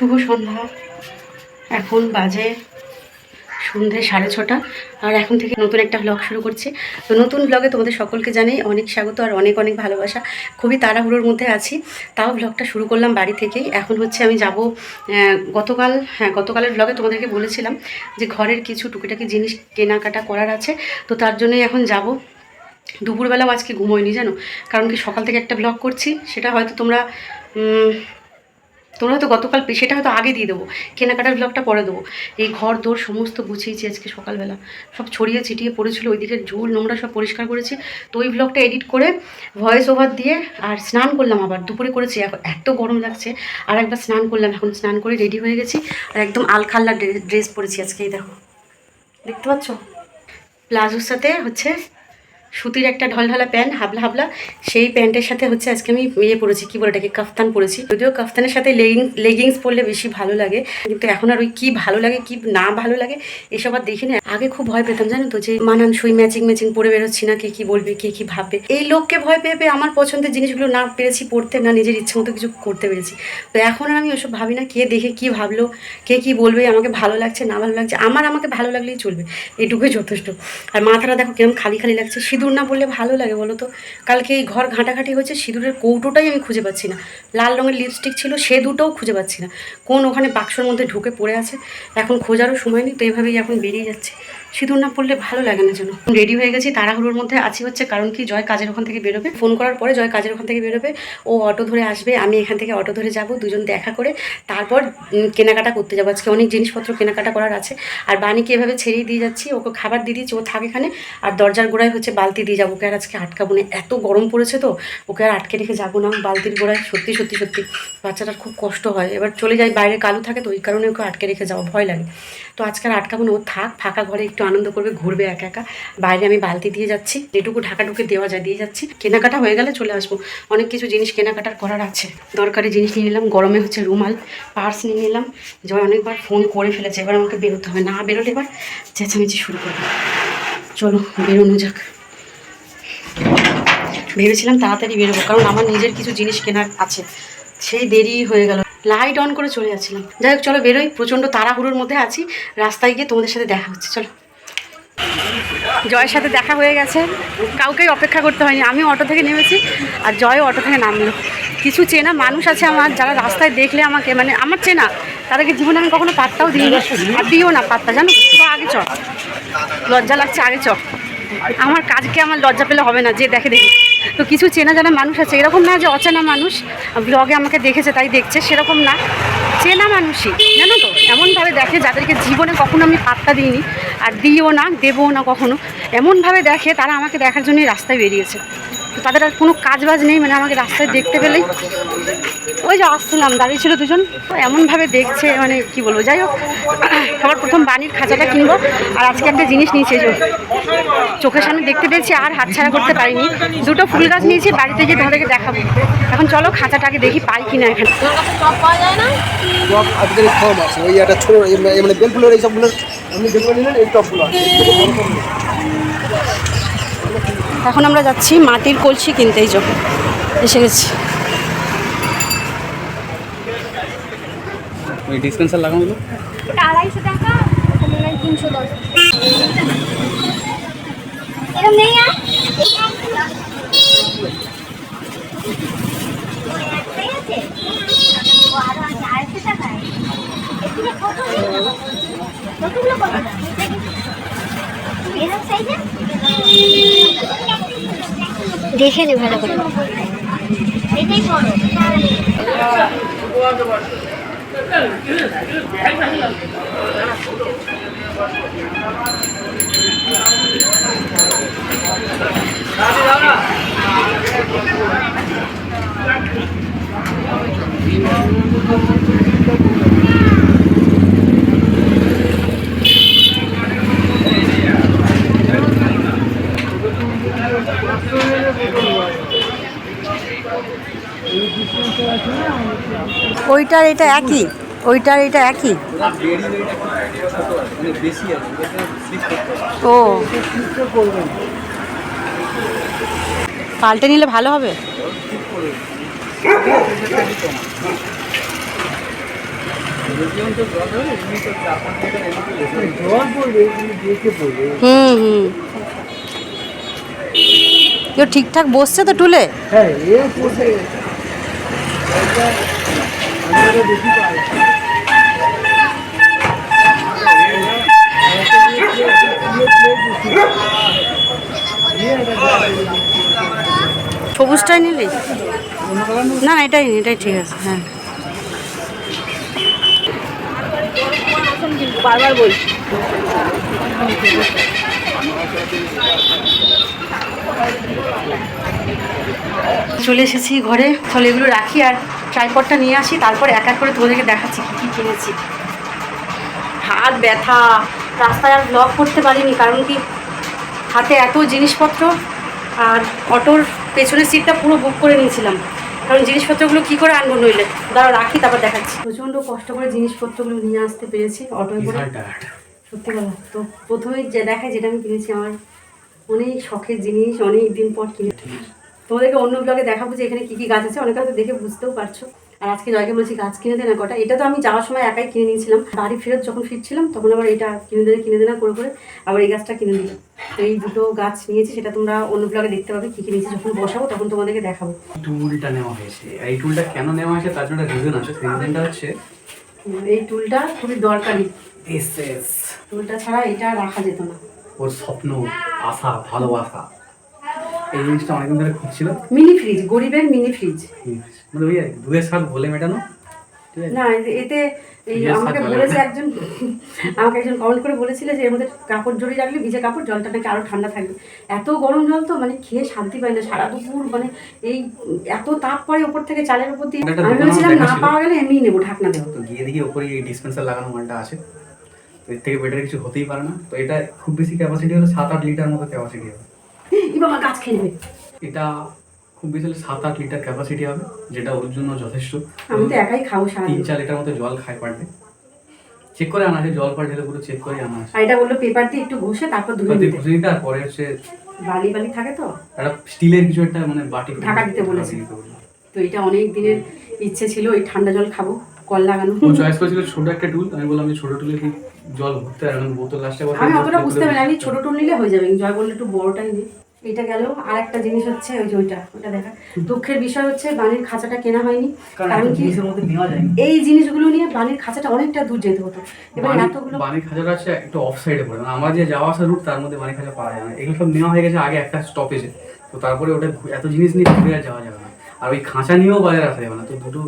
শুভ সন্ধ্যা। এখন বাজে সন্ধে সাড়ে ছটা। আর এখন থেকে নতুন একটা ব্লগ শুরু করছি। তো নতুন ব্লগে তোমাদের সকলকে জানাই অনেক স্বাগত আর অনেক অনেক ভালোবাসা। খুবই তাড়াহুড়োর মধ্যে আছি। তাও ব্লগটা শুরু করলাম বাড়ি থেকেই। এখন হচ্ছে আমি যাব গতকাল হ্যাঁ গতকালের ব্লগে তোমাদেরকে বলেছিলাম যে ঘরের কিছু টুকিটাকি জিনিস কেনাকাটা করার আছে। তো তার জন্যই এখন যাব। দুপুরবেলাও আজকে ঘুমোয়নি, জানো? কারণ কি সকাল থেকে একটা ব্লগ করছি। সেটা হয়তো তোমরা তোমরা তো গতকাল সেটা হয়তো আগে দিয়ে দেবো। কেনাকাটার ব্লগটা পরে দেবো। এই ঘর দোর সমস্ত গুছিয়েছি আজকে সকালবেলা। সব ছড়িয়ে ছিটিয়ে পড়েছিল, ওইদিকে ঝুল, নোংরা সব পরিষ্কার করেছি। তো ওই ব্লগটা এডিট করে ভয়েস ওভার দিয়ে আর স্নান করলাম আবার। দুপুরে করেছি এত গরম লাগছে। আর একবার স্নান করলাম, এখন স্নান করে রেডি হয়ে গেছি। আর একদম আলখাল্লা ড্রেস পরেছি আজকে, এই দেখো। দেখতে পাচ্ছ? প্লাজোর সাথে হচ্ছে সুতির একটা ঢলঢলা প্যান্ট, হাবলা হাবলা। সেই প্যান্টের সাথে হচ্ছে আজকে আমি ইয়ে পরেছি, কি বলে এটাকে, কাফতান পরেছি। যদিও কাফতানের সাথে লেগিং, লেগিংস পরলে বেশি ভালো লাগে, কিন্তু এখন আর ওই কী ভালো লাগে, কি না ভালো লাগে, এসব আর দেখি না আগে খুব ভয় পেতাম, জানো তো, যে মানানসই ম্যাচিং ম্যাচিং পরে বেরোচ্ছি না, কে কী বলবে, কে কী ভাববে। এই লোককে ভয় পেয়ে পেয়ে আমার পছন্দের জিনিসগুলো না পেরেছি, পড়তে না নিজের ইচ্ছে মতো কিছু করতে পেরেছি। তো এখন আর আমি ওসব ভাবি না, কে দেখে কি ভাবলো, কে কি বলবে, আমাকে ভালো লাগছে, না ভালো লাগছে, আমার আমাকে ভালো লাগলেই চলবে, এটুকুই যথেষ্ট। আর মাথাটা দেখো কিরম খালি খালি লাগছে সিঁদুর না বললে ভালো লাগে বলো তো? কালকে এই ঘর ঘাঁটাঘাঁটি হয়েছে, সিঁদুরের কৌটোটাই আমি খুঁজে পাচ্ছি না। লাল রঙের লিপস্টিক ছিল, সে দুটোও খুঁজে পাচ্ছি না। কোন ওখানে বাক্সর মধ্যে ঢুকে পড়ে আছে? এখন খোঁজারও সময় নেই, তো এভাবেই এখন বেরিয়ে যাচ্ছে। সিঁদুর না পড়লে ভালো লাগে না যেন। রেডি হয়ে গেছি, তাড়াহুড়োর মধ্যে আছি হচ্ছে, কারণ কি জয় কাজের ওখান থেকে বেরোবে। ফোন করার পরে জয় কাজের ওখান থেকে বেরোবে। ও অটো ধরে আসবে, আমি এখান থেকে অটো ধরে যাব, দুজন দেখা করে তারপর কেনাকাটা করতে যাব। আজকে অনেক জিনিসপত্র কেনাকাটা করার আছে। আর বাণীকে এভাবে ছেড়েই দিয়ে যাচ্ছি, ওকে খাবার দিয়ে দিচ্ছি ও থাকে এখানে। আর দরজার গোড়ায় হচ্ছে বালতি দিয়ে যাব। ওকে আর আজকে আটকাবো না। এত গরম পড়েছে তো, ওকে আর আটকে রেখে যাব না বালতির গোড়ায়। সত্যি সত্যি সত্যি। বাচ্চাটার খুব কষ্ট হয়। এবার চলে যায় বাইরে কালো থাকে তো, ওই কারণে ওকে আটকে রেখে যাওয়া ভয় লাগে। তো আজকে আর আটকাবো না, ও থাক, ফাঁকা ঘরে একটু আনন্দ করবে, ঘুরবে একা একা। বাইরে আমি বালতি দিয়ে যাচ্ছি, যেটুকু ঢাকা ঢুকে দেওয়া যায় দিয়ে যাচ্ছি। কেনাকাটা হয়ে গেলে চলে আসব। অনেক কিছু জিনিস কেনাকাটার করার আছে। দরকারি জিনিস নিয়ে নিলাম, গরমে হচ্ছে রুমাল, পার্স নিয়ে নিলাম। জয় অনেকবার ফোন করে ফেলেছে, এবার আমাকে বেরোতে হবে। না বেরোলে এবার চেঁচামেচি শুরু করবে। চলো, বেরোনো যাক। ভেবেছিলাম তাড়াতাড়ি বেরোবো, কারণ আমার নিজের কিছু জিনিস কেনার আছে। সেই দেরি হয়ে গেল। লাইট অন করে চলে যাচ্ছিলাম। যাই হোক, চলো বেরোই। প্রচণ্ড তাড়াহুড়োর মধ্যে আছি। রাস্তায় গিয়ে তোমাদের সাথে দেখা হচ্ছে। চলো। জয়ের সাথে দেখা হয়ে গেছে। কাউকেই অপেক্ষা করতে হয়নি। আমি অটো থেকে নেমেছি আর জয় অটো থেকে নামলো। কিছু চেনা মানুষ আছে আমার যারা রাস্তায় দেখলে আমাকে মানে আমার চেনা, তাদেরকে জীবনে আমি কখনো পাত্তাও দিই আর দিও না পাত্তা, জানো? আগে চ। লজ্জা লাগছে, আগে চ। আমার কাজকে আমার লজ্জা পেলে হবে না, যে দেখে দেখি। তো কিছু চেনা জানা মানুষ আছে, এরকম না যে অচেনা মানুষ ব্লগে আমাকে দেখেছে, তাই দেখছে, সেরকম না। চেনা মানুষই, জানো তো? এমনভাবে দেখে যাদেরকে জীবনে কখনো আমি পাত্তা দিইনি। আর দিও না দেবও না কখনো। এমনভাবে দেখে তারা আমাকে দেখার জন্যই রাস্তায় বেরিয়েছে। তো তাদের আর কোনো কাজ বাজ নেই মানে আমাকে রাস্তায় দেখতে পেলেই। ওই যে আসছিলাম দাঁড়িয়ে ছিল দুজন। তো এমনভাবে দেখছে মানে কি বলব যাই হোক। সবার প্রথম বাণীর খাঁচাটা কিনবো। আর আজকে একটা জিনিস নিয়েছে এই যে চোখের সামনে দেখতে পেয়েছি আর হাতছাড়া করতে পারিনি। দুটো ফুল গাছ নিয়েছি বাড়িতে গিয়ে তোমাদেরকে দেখাবো। এখন চলো খাঁচাটাকে দেখি পাই কিনা এখানে। টপ আজকের কম আছে ওই একটা ছোট মানে- বেলফুলের আপনি যেগুলো নিলেন এই টপগুলো। এখন আমরা যাচ্ছি মাটির কলসি কিনতেই যাব এসে গেছি ওই ডিসপেন্সার লাগানো হলো আড়াইশো টাকা তিনশো দশ এরকম নেই আর আড়াইশো টাকায়? কত দেখে নে ভালো করে। এটাই বড়। ওইটার এটা একই ওইটার এটা একই। ও। পাল্টে নিলে ভালো হবে? হুম হুম। কেউ ঠিকঠাক বসছে তো টুলে? হ্যাঁ এ সবুজটাই নিলি? না না এটাই নি এটাই ঠিক আছে হ্যাঁ। বারবার বলছি। চলে এসেছি ঘরে। চলে এগুলো রাখি আর ট্রাইপডটা নিয়ে আসি তারপর এক এক করে তোমাদেরকে দেখাচ্ছি কী কী কিনেছি। হাত ব্যথা রাস্তায় আর ব্লগ করতে পারিনি কারণ কি হাতে এত জিনিসপত্র আর অটোর পেছনের সিটটা পুরো বুক করে নিয়েছিলাম। কারণ জিনিসপত্রগুলো কী করে আনব নইলে? দাঁড়া রাখি তারপর দেখাচ্ছি। প্রচণ্ড কষ্ট করে জিনিসপত্রগুলো নিয়ে আসতে পেরেছি অটোয় করে। সত্যি কথা তো প্রথমেই যে দেখায় যেটা আমি কিনেছি আমার অনেক শখের জিনিস অনেক দিন পর কিনে তোমাদেরকে অন্য ব্লগে দেখাবো যে এখানে কী কী গাছ আছে অনেকে হয়তো দেখে বুঝতেও পারছ। আর আজকে জয়কে বলছি গাছ কিনে দে না কটা। এটা তো আমি যাওয়ার সময় একাই কিনে নিয়েছিলাম। বাড়ি ফেরত যখন ফিরছিলাম তখন আবার এটা কিনে দেবে কিনে দেনা করে করে আবার এই গাছটা কিনে দিলাম। তো এই দুটো গাছ নিয়েছি সেটা তোমরা অন্য ব্লগে দেখতে পাবে কী কী নিয়েছি যখন বসাবো তখন তোমাদেরকে দেখাবো। টুলটা নেওয়া হয়েছে। এই টুলটা কেন নেওয়া হয়েছে তার জন্য রিজন আছে। রিজনটা হচ্ছে এই টুলটা খুবই দরকারি। টুলটা ছাড়া এটা রাখা যেত না। ওর স্বপ্ন আশা ভালোবাসা। এই জিনিসটা অনেকদিন ধরে খুঁজছিল। মিনি ফ্রিজ গরিবের মিনি ফ্রিজ। মানে ওই দুয়ের স্বাদ ভোলে মেটানো? না এতে- আমাকে বলেছে একজন আমাকে একজন কমেন্ট করে বলেছিল যে এর মধ্যে কাপড় জড়িয়ে রাখলে ভিজে কাপড় জলটা নাকি আরও ঠান্ডা থাকবে। এত গরম জল তো মানে খেয়ে শান্তি পাই না। সারা দুপুর মানে এই এত তাপ পড়ে ওপর থেকে চালের উপর দিয়ে। আমি ভেবেছিলাম না পাওয়া গেলে এমনি নেব ঢাকনা দেবো গিয়ে দেখি ওপরে এই ডিসপেন্সার লাগানো মালটা আছে। এর থেকে বেটার কিছু হতেই পারে না। তো এটা খুব বেশি ক্যাপাসিটি হলো সাত আট লিটার মতো ক্যাপাসিটি হবে। এবার গাছ খেয়ে নেবে। এটা খুব বেশি হলে সাত আট লিটার ক্যাপাসিটি হবে যেটা ওর জন্য যথেষ্ট। আমি তো একাই খাব তিন চার লিটার মতো জল খায় পার ডে চেক করে আনা আছে জল ঢেলে পুরো চেক করে আনা আছে। আর এটা বলল পেপার দিয়ে একটু ঘষে তারপর ধুয়ে দিতে। ঘুষে দিতে আর পরে হচ্ছে বালি বালি থাকে তো? একটা স্টিলের কিছু একটা মানে বাটি ঢাকা দিতে বলেছে। তো এটা অনেক দিনের ইচ্ছে ছিল এই ঠান্ডা জল খাব কল লাগানো। ও চয়েস করেছিল ছোট একটা টুল আমি বললাম যে ছোট টুলে জল ভরতে এখন বোতল লাস্টে আমি অতটা বুঝতে পারি আমি ছোট টুল নিলে হয়ে যাবে জয় বললে একটু বড়টাই নে এটা গেল আর একটা জিনিস হচ্ছে ওই যে ওইটা ওটা দেখা। দুঃখের বিষয় হচ্ছে বানির খাঁচাটা কেনা হয়নি কারণ কি? এই জিনিসগুলো নিয়ে বানির খাঁচাটা অনেকটা দূর যেতে হতো। এবার এতগুলো খাজাটা আছে একটু অফ সাইডে পড়ে আমার যে যাওয়া আসা রুট তার মধ্যে বাণী খাজা পাওয়া যায় না। এগুলো সব নেওয়া হয়ে গেছে আগে একটা স্টপেজে তো তারপরে ওটা এত জিনিস নিয়ে ঘুরে যাওয়া যাবে না। আর ওই খাঁচা নিয়েও বাজার আসা যাবে না। তো দুটো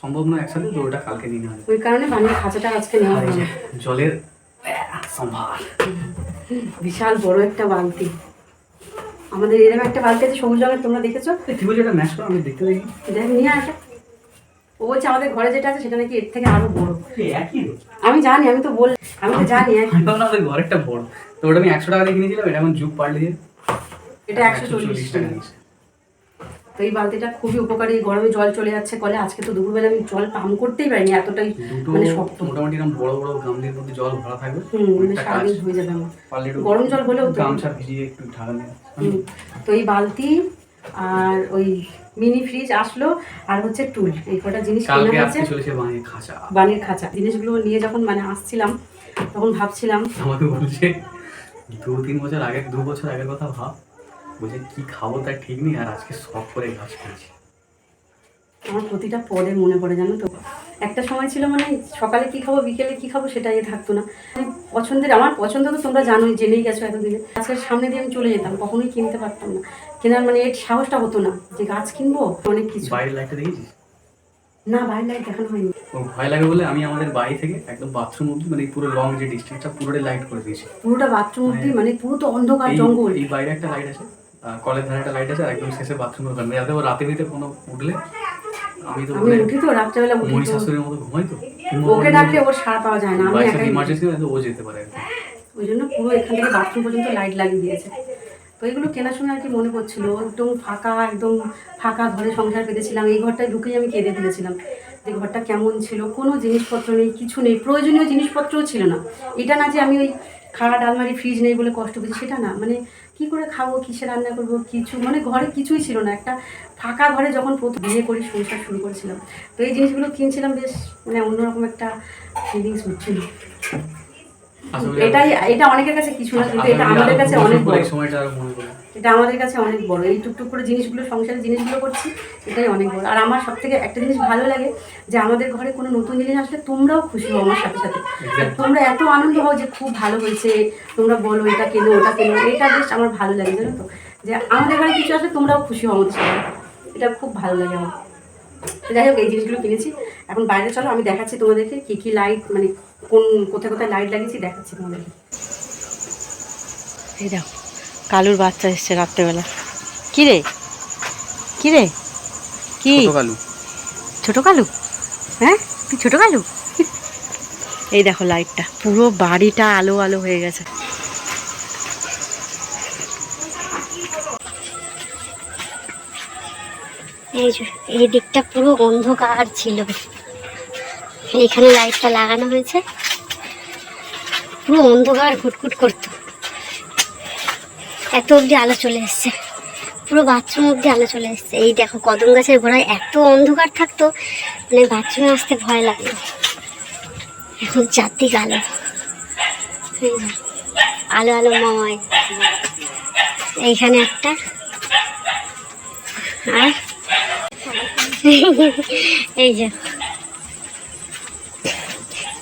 সম্ভব নয় একসাথে তো ওটা কালকে নিয়ে নেওয়া ওই কারণে বানির খাঁচাটা আজকে নেওয়া এই জলের সম্ভার। বিশাল বড় একটা বালতি। আমাদের এরকম একটা বালতি আছে সবুজ রঙের তোমরা দেখেছ? ঠিক আছে এটা ম্যাচ করো আমি দেখতে দেখি। দেখ নিয়ে আসো ও বলছে আমাদের ঘরে যেটা আছে সেটা নাকি এর থেকে আরও বড়। একই আমি জানি আমি তো বল আমি তো জানি আমাদের ঘরেরটা বড়। তো ওটা আমি একশো টাকা দিয়ে কিনেছিলাম এটা এখন যুগ পাল্টে দিয়ে এটা একশো চল্লিশ টাকা। তো এই বালতিটা খুবই উপকারী গরমে জল চলে যাচ্ছে কলে। আজকে তো দুপুরবেলা আমি জল পাম করতেই পারিনি এতটাই মানে শক্ত। মোটামুটি এরকম বড় বড় গামলির মধ্যে জল ভরা থাকবে হুম মানে সারাদিন হয়ে যাবে আমার। গরম জল হলেও তো। গামছা ভিজিয়ে একটু ঢাকা হুম। তো এই বালতি আর ওই মিনি ফ্রিজ আসলো আর হচ্ছে টুল। এই কটা জিনিস কেনা খাঁচা। বানির খাঁচা। জিনিসগুলো নিয়ে যখন মানে আসছিলাম তখন ভাবছিলাম আমাকে বলছে দু তিন বছর আগে দু বছর আগের কথা ভাব। বলছে কি খাব তার ঠিক নেই আর আজকে সব করে ঘাস খেয়েছি। আমার প্রতিটা পদে মনে পড়ে জানো তো? একটা সময় ছিল মানে সকালে কি খাব বিকেলে কি খাব সেটা ইয়ে থাকতো না। পছন্দের আমার পছন্দ তো তোমরা জানোই জেনেই গেছো এতদিনে। আজকের সামনে দিয়ে আমি চলে যেতাম কখনোই কিনতে পারতাম না। কেনার মানে এর সাহসটা হতো না যে গাছ কিনবো অনেক কিছু। বাইরের লাইটটা দেখেছিস? না বাইরে লাইট দেখানো হয়নি। ভয় লাগে বলে আমি আমাদের বাড়ি থেকে একদম বাথরুম অব্দি মানে পুরো লং যে ডিস্ট্রিক্টটা পুরোটাই লাইট করে দিয়েছি। পুরোটা বাথরুম অব্দি মানে পুরো তো অন্ধকার জঙ্গল। এই বাইরে একটা লাইট আছে। কলের ধারে একটা লাইট আছে আর একদম শেষে বাথরুমের ওখানে। যাতে ও রাতে ভিতরে কোনো উঠলে আমি তো আমি উঠি তো রাত্রেবেলা উঠি শাশুড়ির মতো ঘুমাই তো। ওকে ডাকলে ওর সাড়া পাওয়া যায় না আমি একাই ইমার্জেন্সি ও যেতে পারে ওই জন্য পুরো এখান থেকে বাথরুম পর্যন্ত লাইট লাগিয়ে দিয়েছে। তো এগুলো কেনার সময় আর কি মনে পড়ছিল একদম ফাঁকা একদম ফাঁকা ঘরে সংসার পেতেছিলাম। এই ঘরটায় ঢুকেই আমি কেঁদে ফেলেছিলাম যে ঘরটা কেমন ছিল কোনো জিনিসপত্র নেই কিছু নেই প্রয়োজনীয় জিনিসপত্রও ছিল না। এটা না যে আমি ওই খাড়া আলমারি ফ্রিজ নেই বলে কষ্ট করছি সেটা না। মানে কি করে খাব কিসে রান্না করব কিছু মানে ঘরে কিছুই ছিল না। একটা ফাঁকা ঘরে যখন প্রথম বিয়ে করি সংসার শুরু করেছিলাম। তো এই জিনিসগুলো কিনছিলাম বেশ মানে অন্যরকম একটা ফিলিংস হচ্ছিল। এটাই এটা অনেকের কাছে কিছু না কিন্তু এটা আমাদের কাছে অনেক সময়টা মনে এটা আমাদের কাছে অনেক বড়। এই টুকটুক করে জিনিসগুলো সংসারের জিনিসগুলো করছি এটাই অনেক বড়। আর আমার সব থেকে একটা জিনিস ভালো লাগে যে আমাদের ঘরে কোনো নতুন জিনিস আসলে তোমরাও খুশি হও আমার সাথে সাথে। তোমরা এত আনন্দ হও যে খুব ভালো হয়েছে তোমরা বলো এটা কেনো ওটা কেনো এটা বেশ আমার ভালো লাগে জানো তো? যে আমাদের ঘরে কিছু আসলে তোমরাও খুশি হও আমাদের সাথে। এটা খুব ভালো লাগে আমার। যাই হোক এই জিনিসগুলো কিনেছি। এখন বাইরে চলো আমি দেখাচ্ছি তোমাদেরকে কী কী লাইট মানে কোন কোথায় কোথায় লাইট লাগিয়েছি দেখাচ্ছি তোমাদেরকে। এই দেখো। কালুর বাচ্চা এসছে রাত্রেবেলা। কি রে? কি রে? কি? কালু। ছোট কালু? হ্যাঁ? তুই ছোট কালু? এই দেখো লাইটটা। পুরো বাড়িটা আলো আলো হয়ে গেছে। এই এই দিকটা পুরো অন্ধকার ছিল। এইখানে লাইটটা লাগানো হয়েছে। পুরো অন্ধকার ঘুটঘুট করতো। এত অবধি আলো চলে এসছে। পুরো বাথরুম অবধি আলো চলে এসছে। এই দেখো কদম গাছের গোড়ায় এত অন্ধকার থাকতো মানে বাথরুমে আসতে ভয় লাগতো এখন চারদিক আলো। আলো আলো, ময়। এইখানে একটা। আর? এই যে।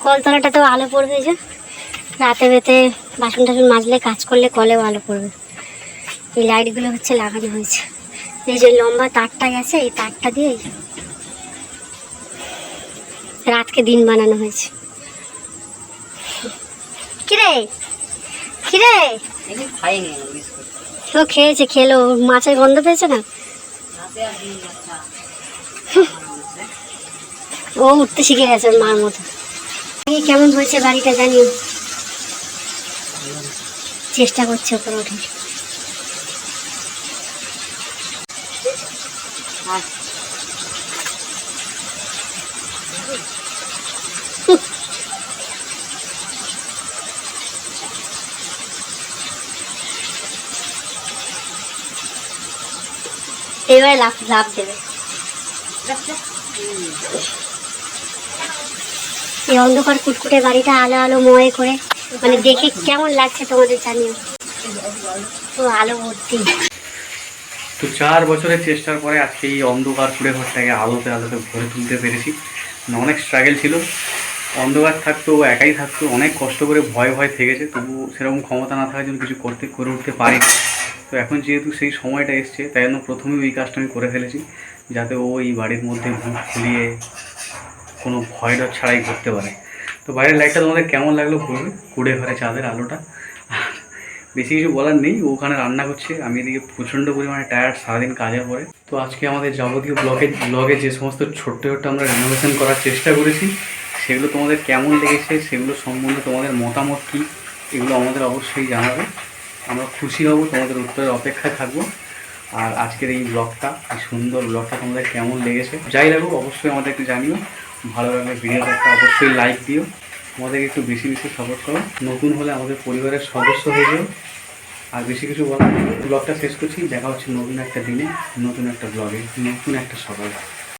কলতলাটাতেও আলো পড়বে যে। রাতে বেতে বাসন টাসন মাজলে কাজ করলে কলেও আলো পড়বে। এই লাইটগুলো হচ্ছে লাগানো হয়েছে। এই যে লম্বা তারটা গেছে, এই তারটা দিয়ে রাতকে দিন বানানো হয়েছে। কিরে? কিরে? ও খেয়েছে, খেলো। মাছের গন্ধ পেয়েছে না? ও উঠতে শিখে গেছে মার মতো। কেমন হয়েছে বাড়িটা জানিও? চেষ্টা করছে ওপরে ওঠে। এবারে লাভ লাভ দেবে। এই অন্ধকার কুটকুটে বাড়িটা আলো আলো ময়ে করে। মানে দেখে কেমন লাগছে তোমাদের জানিও। তো আলো ভর্তি। তো চার বছরের চেষ্টার পরে আজকে এই অন্ধকার কুড়ে ঘরটাকে আলোতে আলোতে ভরে তুলতে পেরেছি। মানে অনেক স্ট্রাগেল ছিল। অন্ধকার থাকতো একাই থাকতো, অনেক কষ্ট করে ভয় ভয় থেকেছে, তবু সেরকম ক্ষমতা না থাকার জন্য কিছু করতে, করে উঠতে পারি তো এখন যেহেতু সেই সময়টা এসছে, তাই জন্য প্রথমেই ওই কাজটা আমি করে ফেলেছি, যাতে ও এই বাড়ির মধ্যে মুখ খুলিয়ে কোনো ভয় ডর ছাড়াই ঘুরতে পারে। তো বাইরের লাইটটা তোমাদের কেমন লাগল বলবে? কুড়ে ঘরে চাঁদের আলোটা। বেশি কিছু বলার নেই ওখানে রান্না করছে, আমি এদিকে প্রচণ্ড পরিমাণে টায়ার্ড সারাদিন কাজের পরে। তো আজকে আমাদের যাবতীয় ব্লগে ব্লগে যে সমস্ত ছোট্ট ছোট্ট আমরা রেনোভেশন করার চেষ্টা করেছি, সেগুলো তোমাদের কেমন লেগেছে, সেগুলো সম্বন্ধে তোমাদের মতামত কী, এগুলো আমাদের অবশ্যই জানাবে। আমরা খুশি হব, তোমাদের উত্তরের অপেক্ষায় থাকব। আর আজকের এই ব্লগটা এই সুন্দর ব্লগটা তোমাদের কেমন লেগেছে, যাই লাগুক, অবশ্যই আমাদেরকে জানিও। ভালো লাগলে ভিডিওটা একটা অবশ্যই লাইক দিও। আমাদেরকে একটু বেশি বেশি সাপোর্ট করো। নতুন হলে আমাদের পরিবারের সদস্য হয়ে যাও। আর বেশি কিছু বলার ব্লগটা শেষ করছি। দেখা হচ্ছে নতুন একটা দিনে, নতুন একটা ব্লগে নতুন একটা সকালে।